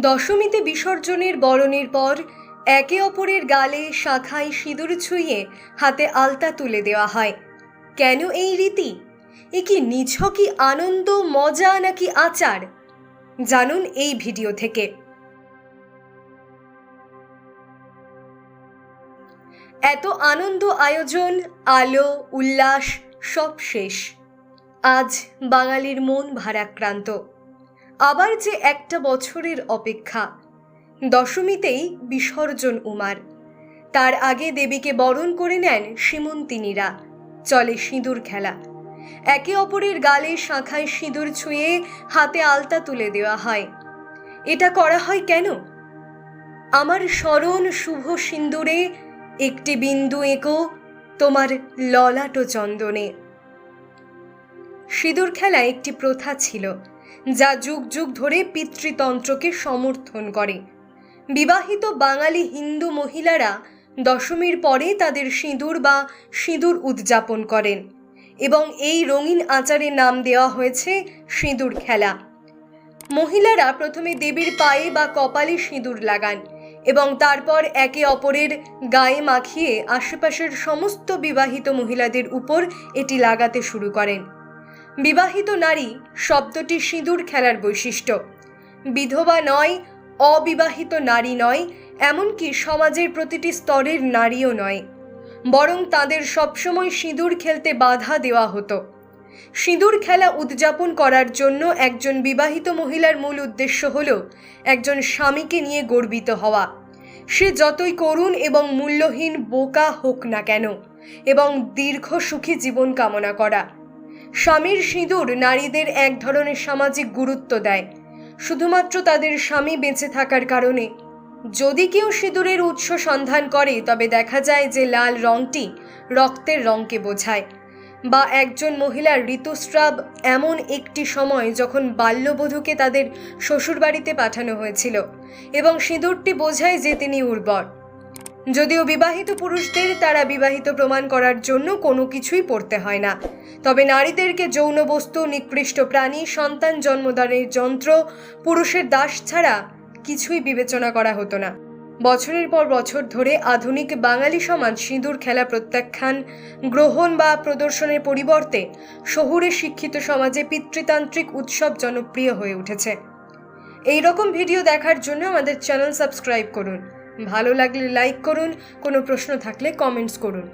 দশমীতে বিসর্জনের বরণের পর একে অপরের গালে শাখায় সিঁদুর ছুঁয়ে হাতে আলতা তুলে দেওয়া হয়। কেন এই রীতি? এ কি নিছকই আনন্দ, মজা নাকি আচার? জানুন এই ভিডিও থেকে। এত আনন্দ আয়োজন, আলো, উল্লাস সব শেষ। আজ বাঙালির মন ভারাক্রান্ত। আবার যে একটা বছরের অপেক্ষা। দশমীতেই বিসর্জন উমার। তার আগে দেবীকে বরণ করে নেন সীমন্তিনীরা। চলে সিঁদুর খেলা। একে অপরের গালে শাখায় সিঁদুর ছুঁয়ে হাতে আলতা তুলে দেওয়া হয়। এটা করা হয় কেন? আমার স্মরণ শুভ সিন্দুরে, একটি বিন্দু এঁকো তোমার ললাট চন্দনে। সিঁদুর খেলা একটি প্রথা ছিল। যা যুগ যুগ ধরে পিতৃতন্ত্রকে সমর্থন করে। বিবাহিত বাঙালি হিন্দু মহিলারা দশমীর পরে তাদের সিঁদুর বা সিঁদুর উদযাপন করেন এবং এই রঙিন আচারের নাম দেওয়া হয়েছে সিঁদুর খেলা। মহিলারা প্রথমে দেবীর পায়ে বা কপালে সিঁদুর লাগান এবং তারপর একে অপরের গায়ে মাখিয়ে আশেপাশের সমস্ত বিবাহিত মহিলাদের উপর এটি লাগাতে শুরু করেন। বিবাহিত নারী শব্দটি সিঁদুর খেলার বৈশিষ্ট্য। বিধবা নয়, অবিবাহিত নারী নয়, এমনকি সমাজের প্রতিটি স্তরের নারীও নয়। বরং তাদের সবসময় সিঁদুর খেলতে বাধা দেওয়া হতো। সিঁদুর খেলা উদযাপন করার জন্য একজন বিবাহিত মহিলার মূল উদ্দেশ্য হল একজন স্বামীকে নিয়ে গর্বিত হওয়া। সে যতই করুণ এবং মূল্যহীন বোকা হোক না কেন, এবং দীর্ঘ সুখী জীবন কামনা করা। স্বামীর সিঁদুর নারীদের এক ধরনের সামাজিক গুরুত্ব দেয়। শুধুমাত্র তাদের স্বামী বেঁচে থাকার কারণে। যদি কেউ সিঁদুরের উৎস সন্ধান করে, তবে দেখা যায় যে লাল রঙটি রক্তের রঙকে বোঝায়। বা একজন মহিলার ঋতুস্রাব এমন একটি সময় যখন বাল্যবধূকে তাদের শ্বশুরবাড়িতে পাঠানো হয়েছিল এবং সিঁদুরটি বোঝায় যে তিনি উর্বর। যদিও বিবাহিত পুরুষদের তারা বিবাহিত প্রমাণ করার জন্য কোনো কিছুই পড়তে হয় না। তবে নারীদেরকে যৌন বস্তু, নিকৃষ্ট প্রাণী, সন্তান জন্মদানের যন্ত্র, পুরুষের দাস ছাড়া কিছুই বিবেচনা করা হতো না। বছরের পর বছর ধরে আধুনিক বাঙালি সমাজ সিঁদুর খেলা প্রত্যাখ্যান, গ্রহণ বা প্রদর্শনের পরিবর্তে শহুরে শিক্ষিত সমাজে পিতৃতান্ত্রিক উৎসব জনপ্রিয় হয়ে উঠেছে। এই রকম ভিডিও দেখার জন্য আমাদের চ্যানেল সাবস্ক্রাইব করুন। ভালো লাগলে লাইক করুন কোনো প্রশ্ন থাকলে কমেন্টস করুন।